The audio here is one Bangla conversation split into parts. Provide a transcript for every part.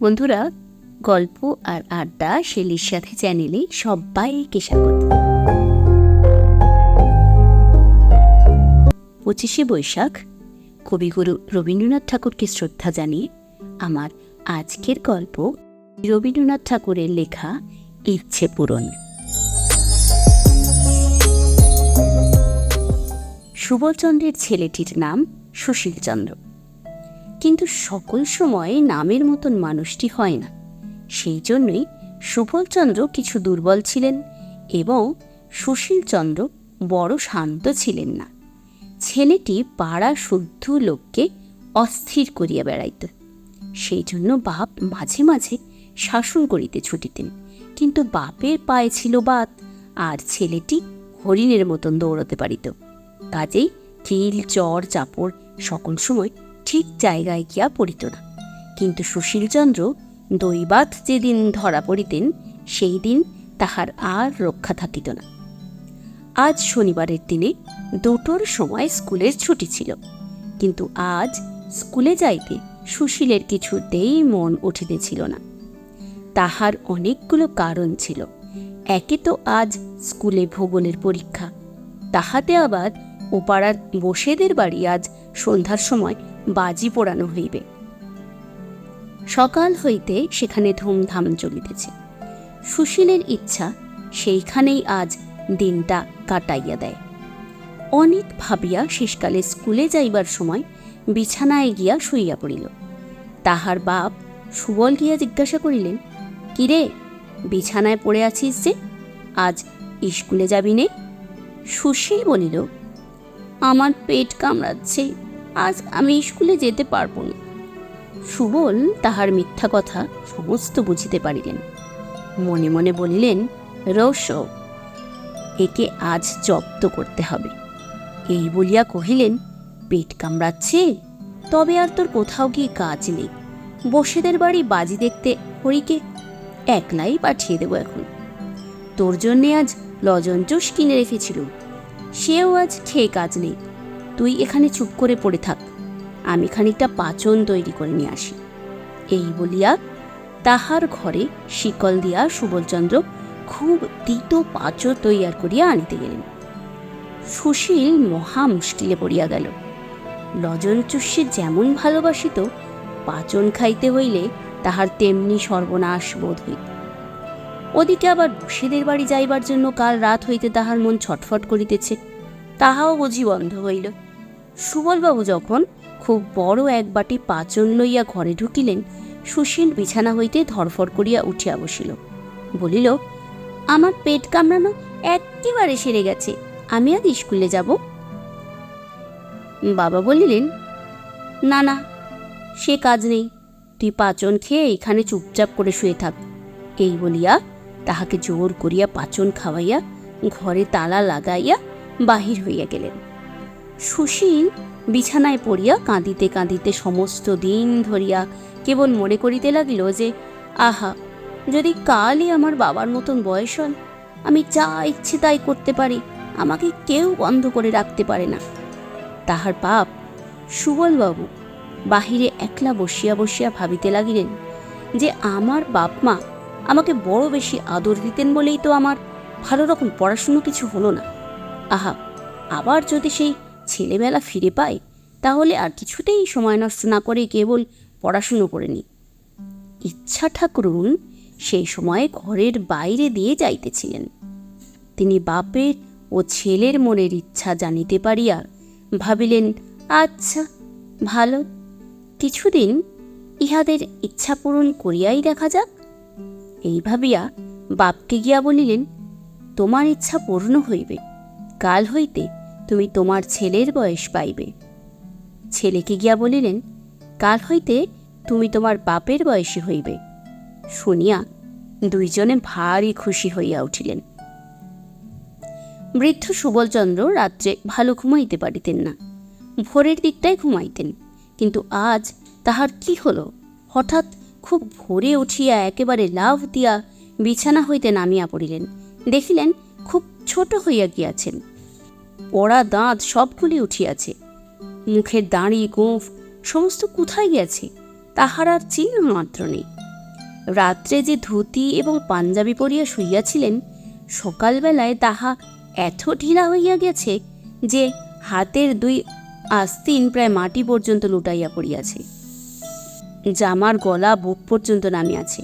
বন্ধুরা, গল্প আর আড্ডা শেলির সাথে চ্যানেলে সবাইকে স্বাগত। পঁচিশে বৈশাখ, কবিগুরু রবীন্দ্রনাথ ঠাকুরকে শ্রদ্ধা জানিয়ে আমার আজকের গল্প রবীন্দ্রনাথ ঠাকুরের লেখা ইচ্ছে পূরণ। সুবলচন্দ্রের ছেলেটির নাম সুশীলচন্দ্র। কিন্তু সকল সময় নামের মতন মানুষটি হয় না। সেই জন্যই সুফলচন্দ্র কিছু দুর্বল ছিলেন এবং সুশীলচন্দ্র বড় শান্ত ছিলেন না। ছেলেটি পাড়া শুদ্ধ লোককে অস্থির করিয়া বেড়াইত। সেই জন্য বাপ মাঝে মাঝে শাসন করিতে ছুটিতেন। কিন্তু বাপের পায়ে ছিল বাত আর ছেলেটি হরিণের মতন দৌড়াতে পারিত। কাজেই কিল চর, চাপড় সকল সময় ঠিক জায়গায় গিয়া পড়িত না। কিন্তু সুশীলচন্দ্র দৈবাত যেদিন ধরা পড়িতেন, সেই দিন তাহার আর রক্ষা থাকিত না। আজ শনিবারের দিনে দুটোর সময় স্কুলের ছুটি ছিল। কিন্তু আজ স্কুলে যাইতে সুশীলের কিছুতেই মন উঠিতেছিল না। তাহার অনেকগুলো কারণ ছিল। একে তো আজ স্কুলে ভূগোলের পরীক্ষা, তাহাতে আবার ওপাড়ার বসেদের বাড়ি আজ সন্ধ্যার সময় বাজি পোড়ানো হইবে। সকাল হইতে সেখানে ধুমধাম চলিতেছে। সুশীলের ইচ্ছা, সেইখানেই আজ দিনটা কাটাইয়া দেয়। অনেক ভাবিয়া শেষকালে স্কুলে যাইবার সময় বিছানায় গিয়া শুইয়া পড়িল। তাহার বাপ সুবল গিয়া জিজ্ঞাসা করিলেন, কিরে, বিছানায় পড়ে আছিস যে? আজ স্কুলে যাবি নে? সুশীল বলিল, আমার পেট কামড়াচ্ছে। আজ আমি স্কুলে যেতে পারব না। সুবল তাহার মিথ্যা কথা সমস্ত বুঝিতে পারিলেন। মনে মনে বলিলেন রস একে আজ জব্দ করতে হবে। এই বলিয়া কহিলেন, পেট কামড়াচ্ছে? তবে আর তোর কোথাও গিয়ে কাজ নেই। বসেদের বাড়ি বাজি দেখতে হরিকে একলাই পাঠিয়ে দেবো এখন। তোর জন্যে আজ লজন জুস কিনে রেখেছিল সেও আজ খেয়ে কাজ নেই। তুই এখানে চুপ করে পড়ে থাক। আমি খানিকটা পাচন তৈরি করে নিয়ে আসি। এই বলিয়া তাহার ঘরে শিকল দিয়া সুবলচন্দ্র খুব তিত পাচো তৈয়ার করিয়া আনিতে গেলেন। সুশীল মহা মুশকিলে পড়িয়া গেল। লজন চুষে যেমন ভালোবাসিত পাচন খাইতে হইলে তাহার তেমনি সর্বনাশ বোধ হইত ওদিকে আবার বসেদের বাড়ি যাইবার জন্য কাল রাত হইতে তাহার মন ছটফট করিতেছে, তাহাও বুঝি বন্ধ হইল। সুবলবাবু যখন খুব বড় এক বাটি পাচন লইয়া ঘরে ঢুকিলেন, সুশীল বিছানা হইতে ধরফর করিয়া উঠিয়া বসিল। বলিল, আমার পেট কামড়ানো একেবারে সেরে গেছে, আমি আজ স্কুলে যাব? বাবা বলিলেন, না না, সে কাজ নেই, তুই পাচন খেয়ে এখানে চুপচাপ করে শুয়ে থাক। এই বলিয়া তাহাকে জোর করিয়া পাচন খাওয়াইয়া ঘরে তালা লাগাইয়া বাহির হইয়া গেলেন। সুশীল বিছানায় পড়িয়া কাঁদিতে কাঁদিতে সমস্ত দিন ধরিয়া কেবল মনে করিতে লাগিল যে, আহা, যদি কালই আমার বাবার মতন বয়স হয়, আমি যা ইচ্ছে তাই করতে পারি, আমাকে কেউ বন্ধ করে রাখতে পারে না। তাহার বাপ সুবলবাবু বাহিরে একলা বসিয়া বসিয়া ভাবিতে লাগিলেন যে, আমার বাপ মা আমাকে বড় বেশি আদর দিতেন বলেই তো আমার ভালো রকম পড়াশুনো কিছু হলো না। আহা, আবার যদি সেই ছেলেবেলা ফিরে পাই, তাহলে আর কিছুতেই সময় নষ্ট না করে কেবল পড়াশুনো করে নি ইচ্ছা ঠাকুরুন সেই সময়ে ঘরের বাইরে দিয়ে যাইতেছিলেন। তিনি বাপের ও ছেলের মনের ইচ্ছা জানিতে পারিয়া ভাবিলেন আচ্ছা ভালো। কিছুদিন ইহাদের ইচ্ছা পূরণ করিয়াই দেখা যাক। এই ভাবিয়া বাপকে গিয়া বলিলেন, তোমার ইচ্ছা পূর্ণ হইবে। কাল হইতে তুমি তোমার ছেলের বয়স পাইবে। ছেলেকে গিয়া বলিলেন, কাল হইতে তুমি তোমার বাপের বয়সী হইবে। শুনিয়া দুইজনে ভারী খুশি হইয়া উঠিলেন। বৃদ্ধ সুবলচন্দ্র রাত্রে ভালো ঘুমাইতে পারিতেন না। ভোরের দিকটায় ঘুমাইতেন, কিন্তু আজ তাহার কি হলো? হঠাৎ খুব ভোরে উঠিয়া একেবারে লাভ দিয়া বিছানা হইতে নামিয়া পড়িলেন। দেখিলেন খুব ছোট হইয়া গিয়াছেন। পড়া দাঁত সবগুলি উঠিয়াছে। মুখের দাঁড়ি, গোঁফ সমস্ত কোথায় গেছে তাহার আর চিহ্ন মাত্র নেই। রাত্রে যে ধুতি এবং পাঞ্জাবি পরিয়া শুইয়াছিলেন, সকালবেলায় তাহা এত ঢিলা হইয়া গেছে যে হাতের দুই আস্তিন প্রায় মাটি পর্যন্ত লুটাইয়া পড়িয়াছে। জামার গলা বুক পর্যন্ত নামিয়াছে।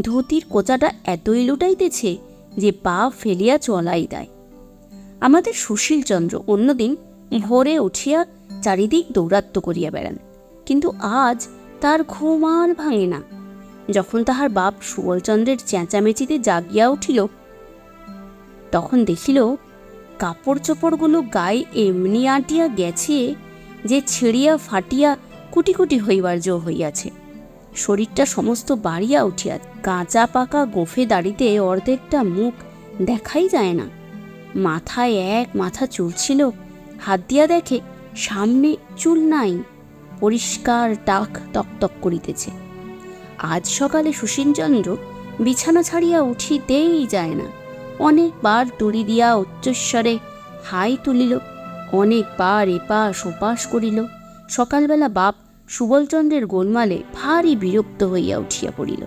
ধুতির কোচাটা এতই লুটাইতেছে যে পা ফেলিয়া চলাই দেয়। আমাদের সুশীলচন্দ্র অন্যদিন ভোরে উঠিয়া চারিদিক দৌরাত্ম করিয়া বেড়ান। কিন্তু আজ তার ঘুম আর ভাঙে না। যখন তাহার বাপ সুবলচন্দ্রের চেঁচামেচিতে জাগিয়া উঠিল, তখন দেখিল কাপড় চোপড়গুলো গায়ে এমনি আটিয়া গেছে যে ছিঁড়িয়া ফাটিয়া কুটি কুটি হইবার জো হইয়াছে। শরীরটা সমস্ত বাড়িয়া উঠিয়া কাঁচা পাকা গোফে দাড়িতে অর্ধেকটা মুখ দেখাই যায় না। মাথায় এক মাথা চুল ছিল। হাত দিয়া দেখে, সামনে চুল নাই। পরিষ্কার টাক তকতক করিতেছে। আজ সকালে সুশীলচন্দ্র বিছানা ছাড়িয়া উঠিতেই যায় না। অনেকবার তুড়ি দিয়া উচ্চস্বরে হাই তুলিল, অনেকবার এপাশ ওপাশ করিল। সকালবেলা বাপ সুবলচন্দ্রের গোলমালে ভারী বিরক্ত হইয়া উঠিয়া পড়িল।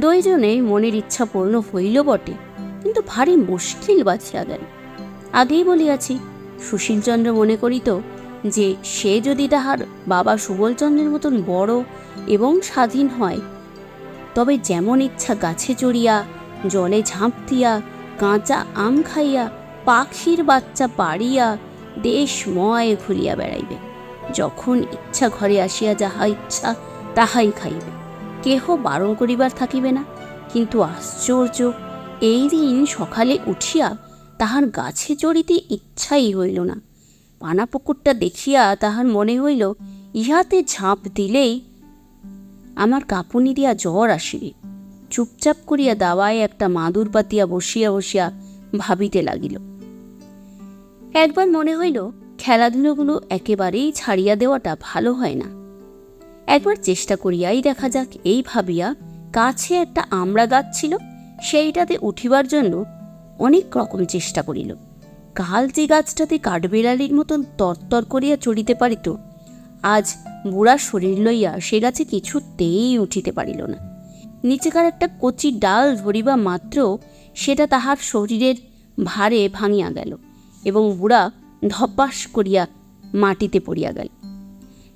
দুইজনে মনের ইচ্ছা পূর্ণ হইল বটে। কিন্তু ভারী মুশকিল বাঁচিয়া গেল আগেই বলিয়াছি, সুশীলচন্দ্র মনে করিত যে, সে যদি তাহার বাবা সুবলচন্দ্রের মতন বড় এবং স্বাধীন হয়, তবে যেমন ইচ্ছা গাছে চড়িয়া, জলে ঝাঁপ দিয়া, কাঁচা আম খাইয়া, পাখির বাচ্চা পাড়িয়া দেশময় ঘুরিয়া বেড়াইবে। যখন ইচ্ছা ঘরে আসিয়া যাহা ইচ্ছা, তাহাই খাইবে। কেহ বারণ করিবার থাকিবে না। কিন্তু আশ্চর্য এই দিন সকালে উঠিয়া তাহার গাছে চড়িতে ইচ্ছাই হইল না। পানা পুকুরটা দেখিয়া তাহার মনে হইল, ইহাতে ঝাঁপ দিলেই আমার কাঁপুনি দিয়া জ্বর আসিবে। চুপচাপ করিয়া দাওয়ায় একটা মাদুর পাতিয়া বসিয়া বসিয়া ভাবিতে লাগিল। একবার মনে হইল, খেলাধুলোগুলো একেবারেই ছাড়িয়া দেওয়াটা ভালো হয় না। একবার চেষ্টা করিয়াই দেখা যাক, এই ভাবিয়া কাছে একটা আমড়া গাছ ছিল সেইটাতে উঠিবার জন্য অনেক রকম চেষ্টা করিল। কাল যে গাছটাতে কাঠবেড়ালির মতন তরতর করিয়া চড়িতে পারিত, আজ বুড়ার শরীর লইয়া সে গাছে কিছুতেই উঠিতে পারিল না। নিচেকার একটা কচি ডাল ধরিবা মাত্র সেটা তাহার শরীরের ভারে ভাঙিয়া গেল এবং বুড়া ধপাস করিয়া মাটিতে পড়িয়া গেল।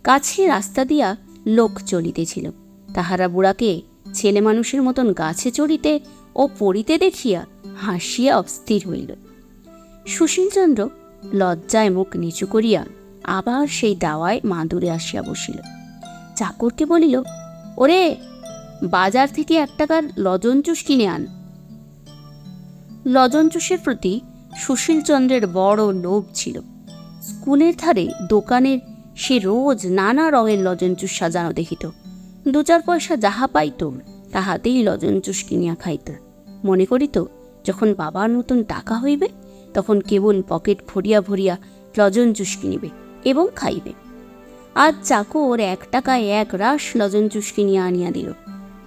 কাছে রাস্তা দিয়া লোক চলিতেছিল। তাহারা বুড়াকে ছেলে মানুষের মতন গাছে চড়িতে ও পড়িতে দেখিয়া হাসিয়া অস্থির হইল। সুশীলচন্দ্র লজ্জায় মুখ নিচু করিয়া আবার সেই দাওয়ায় মাদুরে আসিয়া বসিল। চাকরকে বলিল, ওরে, বাজার থেকে এক টাকার লজন চুষ কিনে আন। লজন চুষের প্রতি সুশীলচন্দ্রের বড় লোভ ছিল। স্কুলের ধারে, দোকানের সে রোজ নানা রঙের লজন চুষ সাজানো দেখিত। দু চার পয়সা যাহা পাইত তাহাতেই লজন চুষ কিনিয়া খাইত। মনে করিত, যখন বাবার নতুন টাকা হইবে, তখন কেবল পকেট ভরিয়া ভরিয়া লজন জুস কিনিবে এবং খাইবে। আজ চাকর এক টাকায় এক রাস লজন জুস কিনিয়া আনিয়া দিল।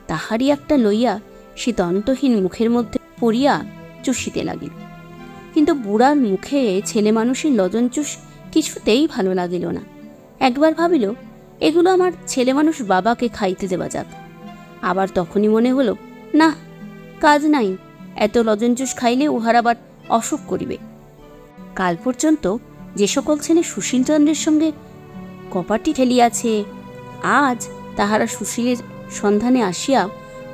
তাহারই একটা লইয়া সে দন্তহীন মুখের মধ্যে পড়িয়া চুষিতে লাগিল। কিন্তু বুড়ার মুখে ছেলে মানুষের লজন চুষ কিছুতেই ভালো লাগিল না। একবার ভাবিল, এগুলো আমার ছেলে মানুষ বাবাকে খাইতে দেওয়া যাক। আবার তখনই মনে হলো, না, কাজ নাই। এত লজন জুস খাইলে উহার আবার অসুখ করিবে। কাল পর্যন্ত যে সকল ছেলে সুশীলচন্দ্রের সঙ্গে কপাটি ঠেলিয়াছে, আজ তাহারা সুশীলের সন্ধানে আসিয়া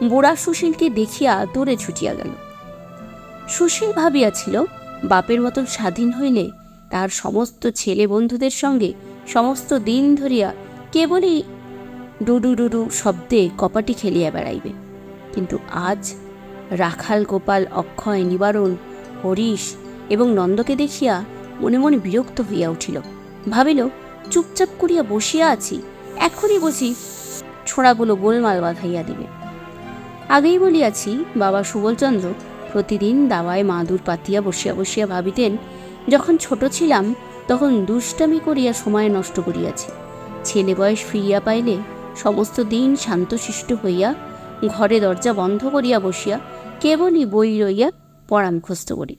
বুড়া সুশীলকে দেখিয়া দৌড়ে ছুটিয়া গেল। সুশীল ভাবিয়াছিল, বাপের মতন স্বাধীন হইলে তার সমস্ত ছেলে বন্ধুদের সঙ্গে সমস্ত দিন ধরিয়া কেবলই ডুডু ডুডু শব্দে কপাটি খেলিয়া বেড়াইবে। কিন্তু আজ রাখাল, গোপাল, অক্ষয়, নিবারণ, হরিশ এবং নন্দকে দেখিয়া মনে মনে বিরক্ত হইয়া উঠিল। ভাবিল, চুপচাপ করিয়া বসিয়া আছি, এখনই বসি ছোড়াগুলো গোলমাল বাঁধাইয়া দিবে। আগেই বলিয়াছি, বাবা সুবলচন্দ্র প্রতিদিন দাওয়ায় মাদুর পাতিয়া বসিয়া বসিয়া ভাবিতেন, যখন ছোট ছিলাম তখন দুষ্টামি করিয়া সময় নষ্ট করিয়াছি। ছেলে বয়স ফিরিয়া পাইলে সমস্ত দিন শান্তশিষ্ট হইয়া ঘরে দরজা বন্ধ করিয়া বসিয়া কেবলই বই রইয়া পড়া মুখস্থ করি।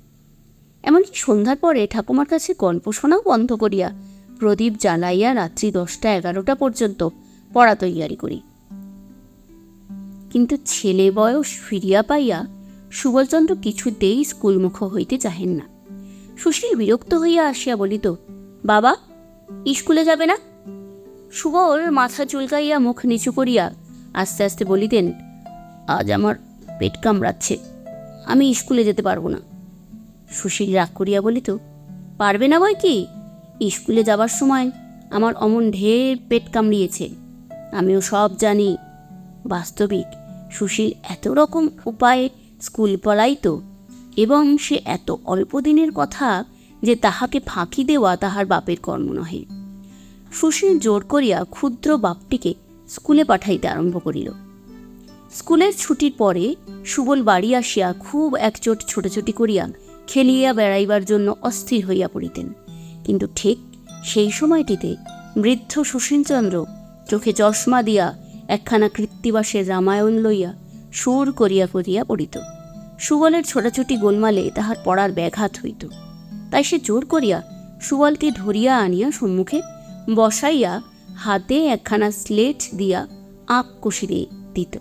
এমনকি সন্ধ্যার পরে ঠাকুমার কাছে গল্প শোনাও বন্ধ করিয়া প্রদীপ জ্বালাইয়া রাত্রি দশটা এগারোটা পর্যন্ত পড়া তৈয়ারি করি। কিন্তু ছেলে বয়স ফিরিয়া পাইয়া সুবলচন্দ্র কিছুতেই স্কুলমুখ হইতে চাহেন না। সুশীল বিরক্ত হইয়া আসিয়া বলিত, বাবা, স্কুলে যাবে না? সুবল মাথা চুলকাইয়া মুখ নিচু করিয়া আস্তে আস্তে বলিতেন, আজ আমার পেট কামড়াচ্ছে, আমি স্কুলে যেতে পারব না। সুশীল রাগ করিয়া বলিত, পারবে না বই কি? স্কুলে যাবার সময় আমার অমন ঢের পেট কামড়িয়েছে, আমিও সব জানি। বাস্তবিক, সুশীল এত রকম উপায়ে স্কুল পড়াইত এবং সে এত অল্প দিনের কথা যে তাহাকে ফাঁকি দেওয়া তাহার বাপের কর্ম নহে। সুশীল জোর করিয়া ক্ষুদ্র বাপটিকে স্কুলে পাঠাইতে আরম্ভ করিল। স্কুলের ছুটির পরে সুবল বাড়ি আসিয়া খুব একচোট ছোটাছুটি করিয়া খেলিয়া বেড়াইবার জন্য অস্থির হইয়া পড়িতেন। কিন্তু ঠিক সেই সময়টিতে বৃদ্ধ সুশীলচন্দ্র চোখে চশমা দিয়া একখানা কৃত্তিবাসের রামায়ণ লইয়া সুর করিয়া করিয়া পড়িত। সুবলের ছোটাছুটি গোলমালে তাহার পড়ার ব্যাঘাত হইত। তাই সে জোর করিয়া সুবলকে ধরিয়া আনিয়া সম্মুখে বসাইয়া হাতে একখানা স্লেট দিয়া আঁক কষিয়ে দিত।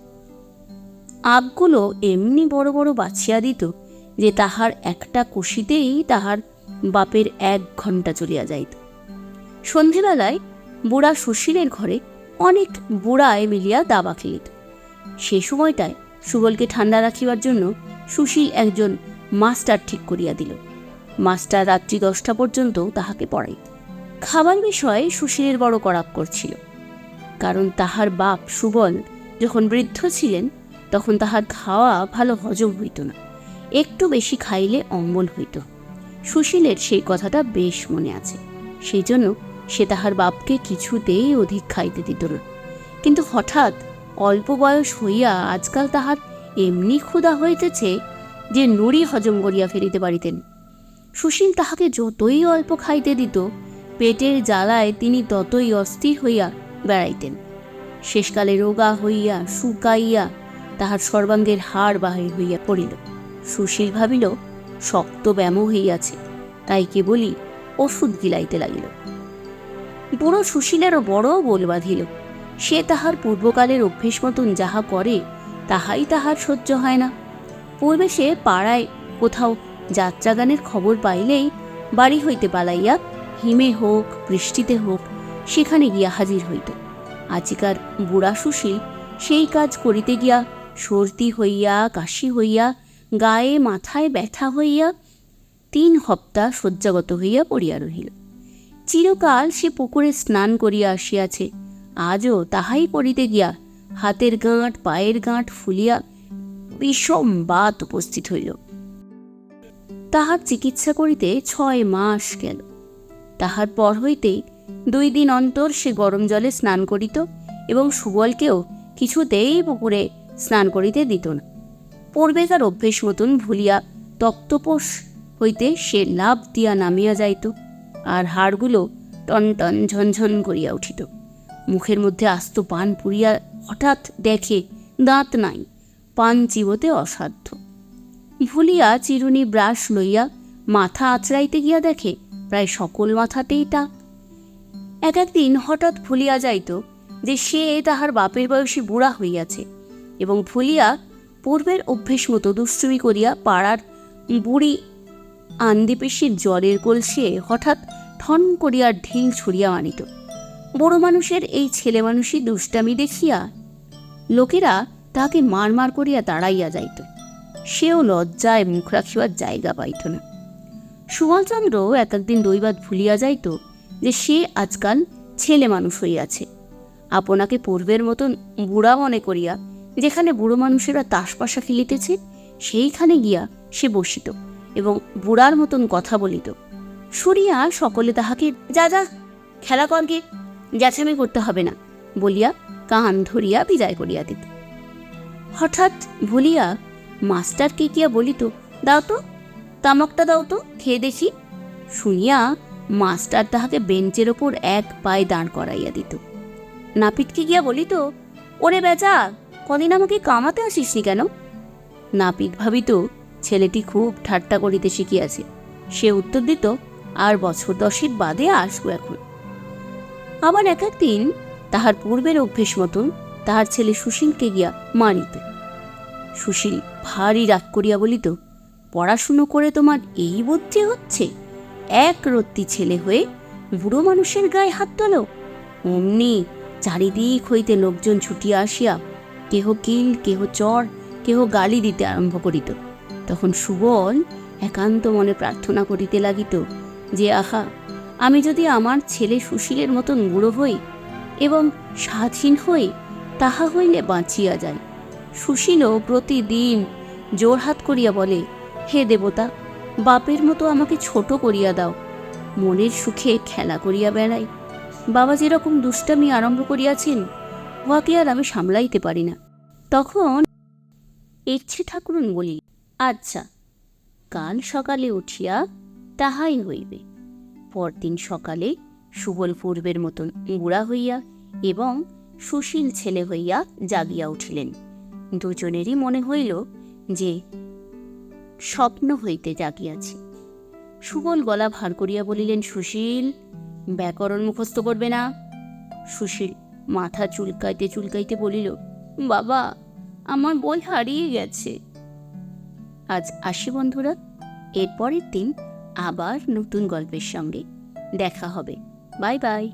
আঁকগুলো এমনি বড় বড় বাছিয়া দিত যে তাহার একটা কষিতেই তাহার বাপের এক ঘণ্টা চলিয়া যাইত। সন্ধেবেলায় বুড়া সুশীলের ঘরে অনেক বুড়ায় মিলিয়া দাবা খেলিত। সে সময়টায় সুবলকে ঠান্ডা রাখিবার জন্য সুশীল একজন মাস্টার ঠিক করিয়া দিল। মাস্টার রাত্রি দশটা পর্যন্ত তাহাকে পড়াইত। খাবার বিষয়ে সুশীলের বড় করাপ করছিল। কারণ তাহার বাপ সুবল যখন বৃদ্ধ ছিলেন, তখন তাহার খাওয়া ভালো হজম হইত না। একটু বেশি খাইলে অম্বল হইত। সুশীলের সেই কথাটা বেশ মনে আছে। সেই জন্য সে তাহার বাপকে কিছুতেই অধিক খাইতে দিত না। কিন্তু হঠাৎ অল্প বয়স হইয়া আজকাল তাহার এমনি ক্ষুধা হইতেছে যে নুড়ি হজম করিয়া ফেরিতে পারিতেন। সুশীল তাহাকে যতই অল্প খাইতে দিত পেটের জ্বালায় তিনি ততই অস্থির হইয়া বেড়াইতেন। শেষকালে রোগা হইয়া, শুকাইয়া তাহার সর্বাঙ্গের হাড় বাহির হইয়া পড়িল। সুশীল ভাবিল, শক্ত ব্যামো হইয়াছে, তাই কেবলই ওষুধ গিলাইতে লাগিল। বুড়ো সুশীলেরও বড় বোল বাঁধিল, সে তাহার পূর্বকালের অভ্যেস মতন যাহা করে, তাহাই তাহার সহ্য হয় না। পূর্বে সে পাড়ায় কোথাও যাত্রাগানের খবর পাইলেই বাড়ি হইতে পালাইয়া হিমে হোক, বৃষ্টিতে হোক, সেখানে গিয়া হাজির হইত। আজিকার বুড়া সুশীল সেই কাজ করিতে গিয়া সর্দি হইয়া, কাশি হইয়া, গায়ে মাথায় ব্যথা হইয়া তিন হপ্তাহ শয্যাগত হইয়া পড়িয়া রহিল। চিরকাল সে পুকুরে স্নান করিয়া আসিয়াছে। আজও তাহাই করিতে গিয়া হাতের গাঁট, পায়ের গাঁট ফুলিয়া বিষম বাত উপস্থিত হইল। তাহার চিকিৎসা করিতে ছয় মাস গেল। তাহার পর হইতেই দুই দিন অন্তর সে গরম জলে স্নান করিত এবং সুবলকেও কিছুতেই পুকুরে স্নান করিতে দিত না। পূর্বেকার অভ্যেস মতন ভুলিয়া তপ্তপোষ হইতে সে লাভ দিয়া নামিয়া যাইত আর হাড়গুলো টন টন ঝনঝন করিয়া উঠিত। মুখের মধ্যে আস্ত পান পুড়িয়া হঠাৎ দেখে দাঁত নাই, পান চিবোতে অসাধ্য। ভুলিয়া চিরুনি ব্রাশ লইয়া মাথা আঁচড়াইতে গিয়া দেখে প্রায় সকল মাথাতেই টাক এক একদিন হঠাৎ ভুলিয়া যাইত যে সে তাহার বাপের বয়সী বুড়া হইয়াছে এবং ভুলিয়া পূর্বের অভ্যেস মতো দুষ্টুমি করিয়া পাড়ার বুড়ি আন্দিপেশির জলের কলসিয়ে হঠাৎ ঠন করিয়া ঢিল ছুড়িয়া মানিত বড় মানুষের এই ছেলে মানুষই দুষ্টামি দেখিয়া লোকেরা তাহাকে মার মার করিয়া তাড়াইয়া যাইত। সেও লজ্জায় মুখ রাখিবার জায়গা পাইত না। সুবলচন্দ্র এক একদিন দৈবাত ভুলিয়া যাইত যে সে আজকাল ছেলে মানুষ হইয়াছে। আপনাকে পূর্বের মতন বুড়া মনে করিয়া যেখানে বুড়ো মানুষেরা তাসপাশা খেলিতেছে সেইখানে গিয়া সে বসিত এবং বুড়ার মতন কথা বলিত। শুনিয়া সকলে তাহাকে, যা যা, খেলা করগে জ্যাছামি করতে হবে না, বলিয়া কান ধরিয়া বিদায় করিয়া দিত। হঠাৎ ভুলিয়া মাস্টারকে গিয়া বলিত, দাও তো তামাকটা দাও তো, খেয়ে দেখি। শুনিয়া মাস্টার তাহাকে বেঞ্চের ওপর এক পায়ে দাঁড় করাইয়া দিত। নাপিতকে গিয়া বলিত, ওরে বেচা কদিন আমাকে কামাতে আসিসনি কেন? নাপিত ভাবিত, ছেলেটি খুব ঠাট্টা করিতে শিখিয়াছে। সে উত্তর দিত, আর বছর দশেক বাদে আসব এখন। আবার এক একদিন তাহার পূর্বের অভ্যেস মতন তাহার ছেলে সুশীলকে গিয়া মারিত। সুশীল ভারী রাগ করিয়া বলিত পড়াশুনো করে তোমার এই বুদ্ধি হচ্ছে? এক রত্তি ছেলে হয়ে বুড়ো মানুষের গায়ে হাত তোলো। অমনি চারিদিক হইতে লোকজন ছুটিয়া আসিয়া কেহ কিল, কেহ চর, কেহ গালি দিতে আরম্ভ করিত। তখন সুবল একান্ত মনে প্রার্থনা করিতে লাগিত যে, আহা, আমি যদি আমার ছেলে সুশীলের মতন বুড়ো হই এবং স্বাধীন হই, তাহা হইলে বাঁচিয়া যায় সুশীলও প্রতিদিন জোরহাত করিয়া বলে হে দেবতা, বাপের মতো আমাকে ছোট করিয়া দাও। মনের সুখে খেলা করিয়া বেড়াই। বাবা যেরকম দুষ্টামি আরম্ভ করিয়াছেন উহাকে আর আমি সামলাইতে পারি না। তখন ইচ্ছে ঠাকুরন বলি আচ্ছা কাল সকালে উঠিয়া তাহাই হইবে। পরদিন সকালে সুবল পূর্বের মতন বুড়া হইয়া এবং সুশীল ছেলে হইয়া জাগিয়া উঠিলেন। দুজনেরই মনে হইল যে স্বপ্ন হইতে জাগিয়াছি। সুবল গলা ভার করিয়া বলিলেন, সুশীল, ব্যাকরণ মুখস্থ করবে না? সুশীল মাথা চুলকাইতে চুলকাইতে বলিল, বাবা, আমার বই হারিয়ে গেছে। আজ আসি বন্ধুরা, এরপরের দিন আবার নতুন গল্পের সঙ্গে দেখা হবে। Bye bye.